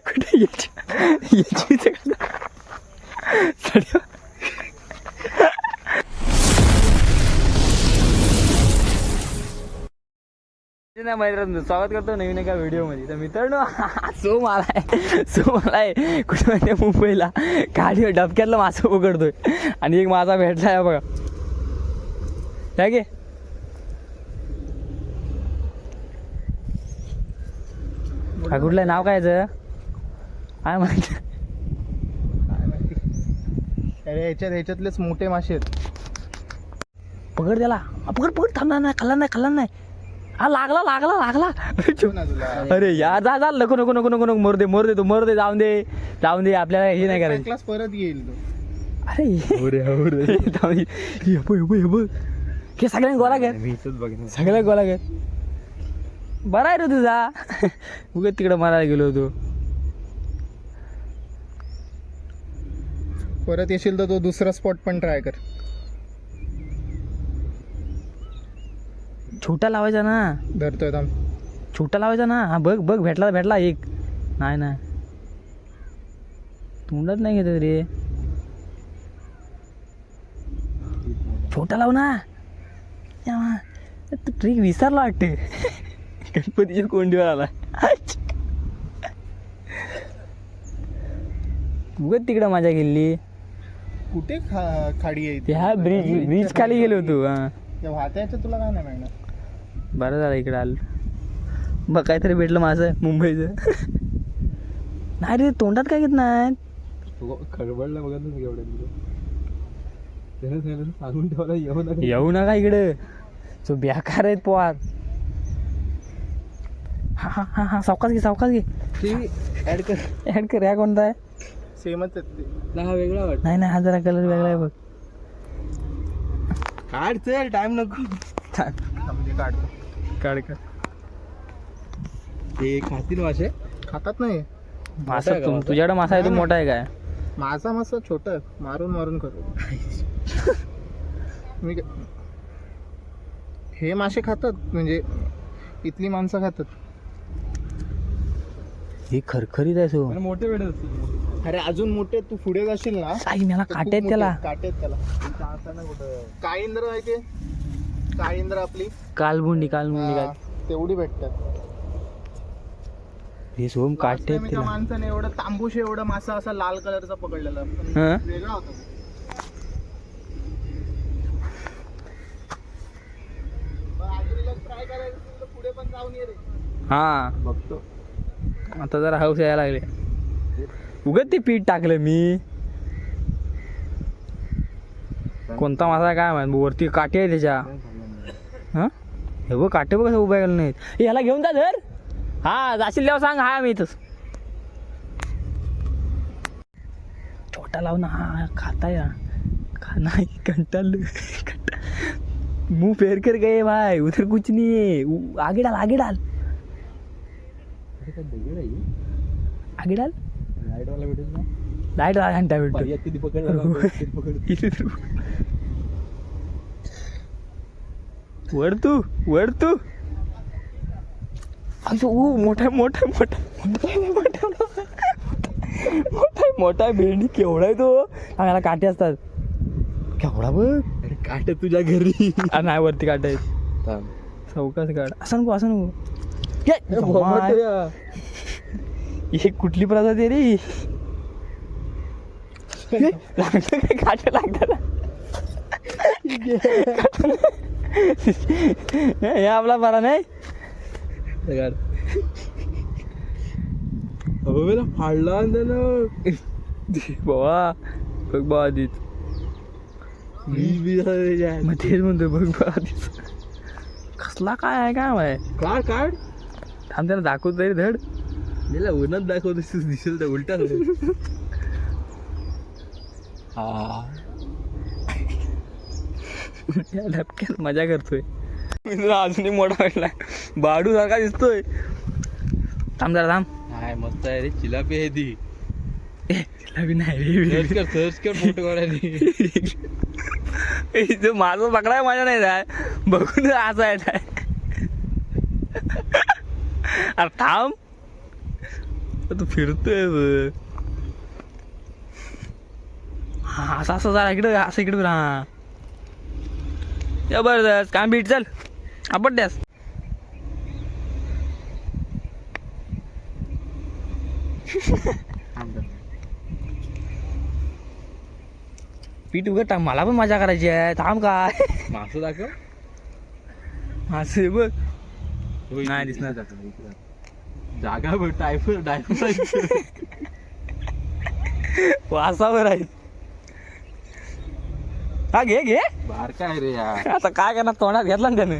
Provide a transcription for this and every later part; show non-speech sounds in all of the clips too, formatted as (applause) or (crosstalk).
कुठे याची याची नाही स्वागत करतो नवीन एका व्हिडिओमध्ये. तर मित्रांनो (laughs) सो मला आहे सो मला आहे कुठे माहिती आहे मुंबईला? गाडी डबक्यातलं मासं पकडतोय आणि एक माझा भेटला आहे बघा. काय गे हा कुठलं? नाव काय? काय माहिती? अरे ह्याच्यात ह्याच्यातलेच मोठे मासे आहेत. पकड त्याला. पकड पकड. थांबणार नाही खाल्ला नाही खाल्ला नाही. हा लागला लागला लागला. अरे यार जा जा. नको नको नको नको नको. मोर दे मोर दे तू. मोर दे जाऊन दे. जाऊन दे. आपल्याला हे नाही करायचं. क्लास परत येईल तो. अरे. हे हे हे. हे सगळ्यांनी गोला कर. सगळ्या गोला कर. बरा आहे रे तुझा. उगत तिकडे मारायला गेलो होतो. परत येशील तर तो दुसरा स्पॉट पण ट्राय कर. छोटा लावायचा ना. धरतोय थांब. छोटा लावायचा ना. हा बघ बघ भेटला भेटला एक. नाही ना तोंडात नाही घेत रे छोटा लाव ना. ट्रिक विसरला वाटते. गणपतीच्या कोंडीवर आला उगत तिकडं मजा गेली कुठे खा खाडी आहे? त्या ब्रिज ब्रिज खाली गेलो होतो हा. वाहत्याचं तुला काय नाही मिळणार बरं झालं इकडं आलं. मग काहीतरी भेटलं माझं मुंबईचं. नाही रे तोंडात काय घेत नाही खडबडला बघा ना एवढ्या त्यानं सांगून ठेवला येऊ नका. येऊ नका इकडे. तो बेकार आहेत पोहार हा हा हा हा. सावकाश घे सावकाश घे. ती ऍड कर. ऍड कर या कोणता आहे? सेमच ते. हा वेगळा वाट. नाही नाही हा जरा कलर वेगळा आहे बघ. काढ चल टाइम नको. काढ. काढ ते खातील मासे. खातात नाही. मासा तुम- तुझ्याकडे मासा आहे तो मोठा आहे काय? माझा मस्त छोटा आहे. मारून मारून करतो (laughs) मी काय- हे मासे खातात म्हणजे इथली माणसं खातात. हे खरखरीत आहे सो. मोठे वेळ अरे अजून मोठे तू पुढे जाशील ना? आई मला काटे त्याला. आहेत, काटे आहेत त्याला. काळींद्र माहितीये काळींद्र आपली. कालबुंडी कालबुंडी हा, काय तेवढी भेटतात. हे सोम काटे माणसाने एवढं तांबूश एवढा मासा असा लाल कलरचा पकडलेला. हा? वेगळा होता. ट्राय करायचं असेल तर पुढे पण जाऊन ये रे. हा. बघतो. आता जरा हाऊस यायला लागले. उगत ते पीठ टाकलं मी. कोणता मासा काय माहीत? वरती काटे आहे त्याच्या. हा? हे बघ काटे बघ कसं उभ्या गेले नाहीत. ह्याला घेऊन जा धर. हा जाशील तेव्हा सांग हा मी इथंच. छोटा लावून हा खाता या. खा नाही कंटाल मुंह फेर कर गए भाई उधर कुछ नहीं है. उ- आगे डाल आगे डाल. आगे डाल लाइट वाला भेटेल ना? लाइट घंटा भेटतो. पर्याय किती पकडला किती पकड इथे तू. वर तू वर तू. अशो ऊ मोठा मोठा मोठा मोठा मोठा मोठा भेंडी केवढा आहे तो. आम्हाला काटे असतात. केवढा बघ. अरे काट तुझ्या घरी. नाही वरती काटे आहेत. चौकाच काढ. असं नको असं नको. ही (laughs) कुठली प्रजाती रे? (laughs) लागतं काय? काटे लागतात (laughs) हे आपला बरा नाही? फाडला बाबा बघ बा आधीच. मग तेच म्हणतो बघ बा आधीच. कसला काय आहे काय माय काढ काढ थांब त्याला दाखवत तरी धड. दिला उन्हात दाखवत दिसेल तर उलटा या डबक्यात मजा करतोय. मित्र अजूनही मोठा वाटला बाडू सारखा दिसतोय. थांब जरा थांब. काय मस्त आहे रे चिलापी आहे ती. ए, तिला बी नाही रे सर्च कर सर्च कर फोटो काढायला माझं पकडाय माझ्या नाही जाय बघून असं आहे अरे थांब. तू फिरतोय. हा असं असं जरा इकडे असं इकडे फिर, हा जबरदस्त. काम बीट चल. आपण द्यास. पीठ उघड टाक मला पण मजा करायची आहे. थांब काय मासं दाखव. असं बघ. नाही दिसणार. जागा बघ टायफर टायफर वासावर आहे. हा घे घे. बार काय रे यार? (laughs) आता काय करणार? तोंडात घेतला ना त्याने.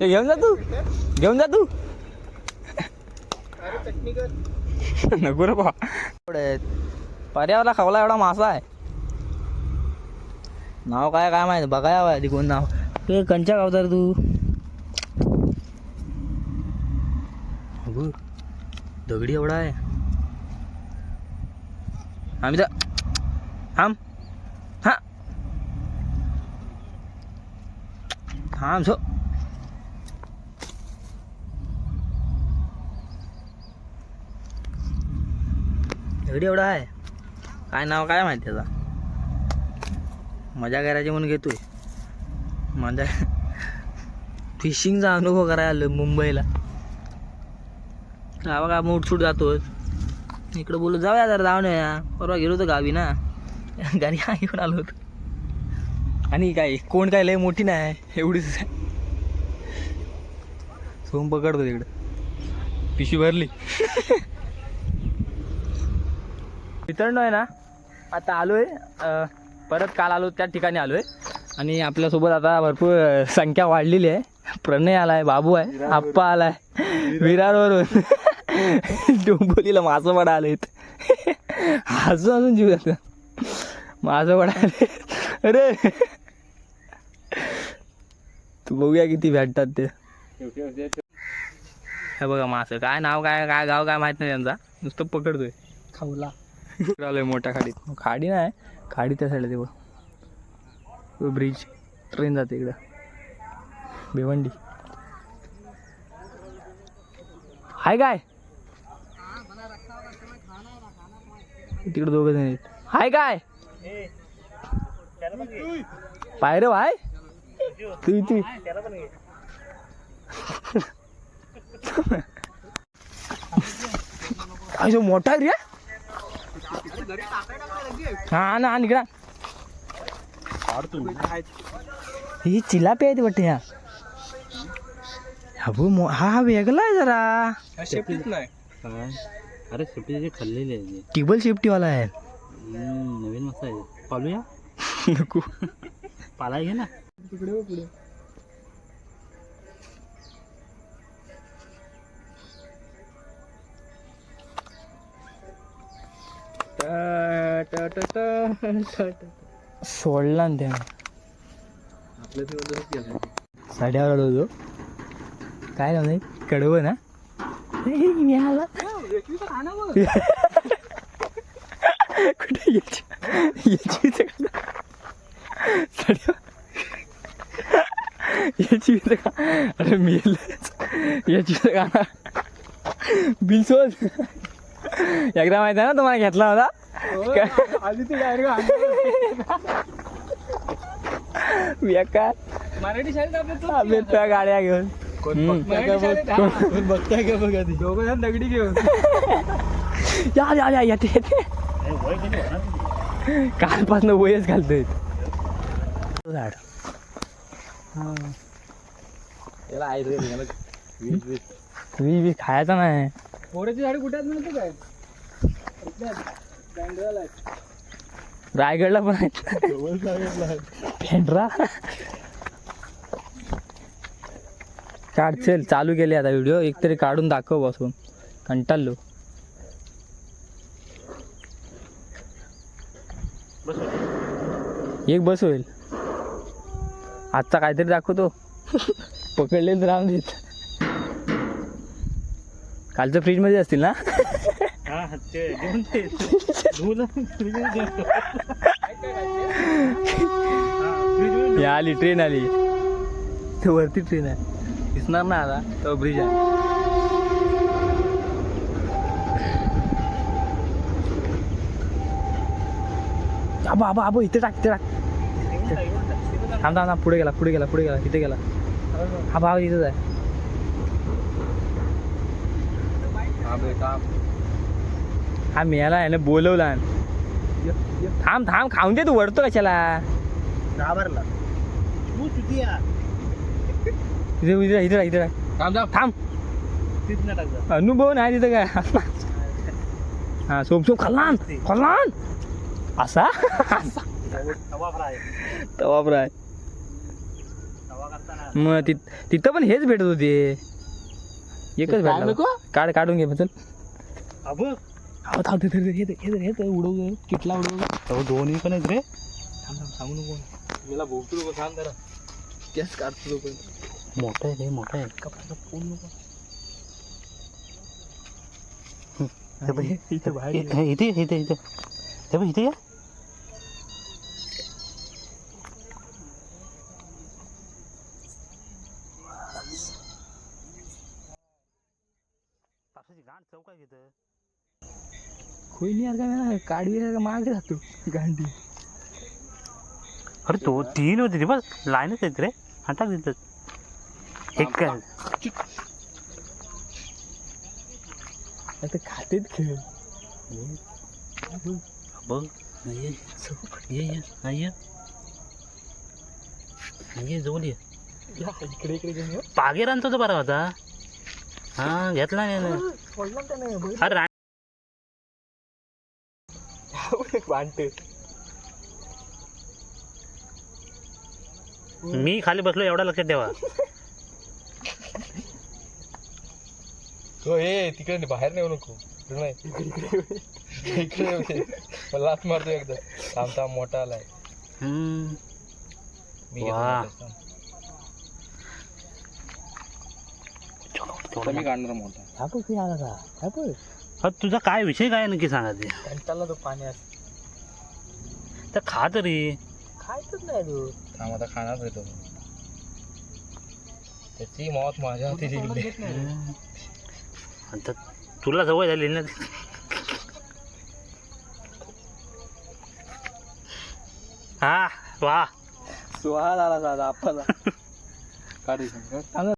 हे घेऊन जा तू. घेऊन जा तू. (laughs) नको रे बा पर्यावरला खावला एवढा मासा आहे. नाव काय काय माहिती? बघाय आधी कोण नाव. ते कंच्या गावता रे तू. अगं, दगडी एवढा आहे. आम्ही तर थांब. हा. थांब सो दगडी एवढा आहे. काय नाव काय माहिती त्याचा मजा करायची म्हणून घेतोय. मजा (laughs) फिशिंगचा अनुभव करायला आलो मुंबईला. हा बघा आपण उठसूट जातो इकडं बोलू जाऊया जरा जाऊन या परवा गेलो होतो गावी ना. (laughs) गाडी हा घेऊन आलो होतो. आणि काय कोण काय लय मोठी नाही एवढीच आहे. सोम पकडतो तिकडं. पिशवी भरली. (laughs) मित्रांनो आहे ना आता आलो आहे परत काल आलो त्या ठिकाणी आलो आहे आणि आपल्यासोबत आता भरपूर संख्या वाढलेली आहे. प्रणय आलाय बाबू आहे आप्पा आलाय. विरारवरून. (laughs) (laughs) डोंबोलीला मासं पडा आलेत. अजून अजून जीव जातं मासं पडा आले अरे. तू बघूया किती भेटतात ते. हे बघा मासं. काय नाव काय काय गाव काय माहीत नाही त्यांचा. नुसतं पकडतोय. खाऊला. आलोय मोठ्या खाडीत. खाडी नाही खाडी त्या साईडला ते बघ. ब्रिज ट्रेन जाते इकडं. भिवंडी. हाय काय? तिकडे दोघं जण हाय काय? पाय रे भाय तू काय जो मोठा रे. हा ना आणि इकडं. ही चिलापी आहे ती वाटते ह्या हा हा वेगळा आहे जरा. काय अरे शेपटी खाल्लेले आहे टिबल शेफ्टीवाला आहे. नवीन मस्त आहे. पालूया? (laughs) नको. पालाय घे ना. तिकडे हो पुढे. सोडला ना गेलं. साड्यावर आलो होतो काय लावलंय कडवं ना? ए, मी आला. कुठे याची याची का अरे एकदा माहिती आहे ना तुम्हाला घेतला होता मराठी शाळेत गाड्या घेऊन बघताय का बघा? ती? दोघं जण दगडी घेऊन. या या या येते येते कालपासून वयच घालतोय. झाड. याला आहे रे याला वीज वीज. वीज वीज खायचा नाही. पोराची झाडी कुठे काय? रायगडला पण आहेत. पेंढरा काढ चल चालू केले आता व्हिडिओ एक तरी काढून दाखव बसून. कंटाळलो. एक बस होईल. आजचा काहीतरी दाखवतो. (laughs) पकडले राहून देत कालचं फ्रीजमध्ये असतील ना? (laughs) आली ट्रेन आली. ते वरती ट्रेन आहे. दिसणार ना आता तो ब्रिज आहे. आबा आबा आबा इथे टाक इथे टाक. थांब थांब थांब पुढे गेला पुढे गेला पुढे गेला इथे गेला. हा भाव इथेच आहे. हा बेटा मेला याने बोलवला थांब थांब खाऊन दे तू वरतो कशाला? घाबरला इथे इथे इथे इथे थांब थांब. थांब. तिथनं टाक जा. अनुभव नाही तिथं काय? हा सोम सोम खाल्लान खाल्लान. असा? तवा फ्राय तवा फ्राय तवा करताना मग ति तिथं पण हेच भेटत होते. एकच भेटला. नको? काढ काढून घे चल. अबो. हो थांब हे हे उडवू किटला उडवू दोन्ही पण आहेत रे. थांब थांब सांगू नको. मला भोगतो नको थांब जरा. केस काढतो पण मोठा आहे रे मोठा आहे कपड्याचा फोन नको इथे इथे इथे इथे हे बघ इथे या चौका घेत कोई नाही यार काय काढवी मागे जातो गांडी अरे तो तीन होते ते बस लाईनच आहेत रे हातात देतात काय आता खातेत खेळ. बघ. ये ये ये. ये. ये जवळ ये. इकडे इकडे घेऊन ये. पागेरांचा तो बरा होता. हा घेतला नाही ना. सोडलं का नाही? बघ. अरे रा- (laughs) मी खाली बसलो एवढा लक्षात ठेवा. (laughs) हो ए तिकडे बाहेर नेऊ नको. नाही. इकडे दे. मला लात मारतो एकदा. थांब थांब मोठा आलाय. हम्म. मी. आता मी काढणार मोठा. हा ते आला का हा तुझा काय विषय काय नक्की सांगा ते? कंटाळला तो पाण्यात तर खा तरी. खायचंच नाही तू. थांब आता खाणार येतो त्याची मौत माझ्या हाती दिली हम्म. आता तुला सवय झाली ना. हा वा. सुहा झाला दादा आपला. (laughs) काढ.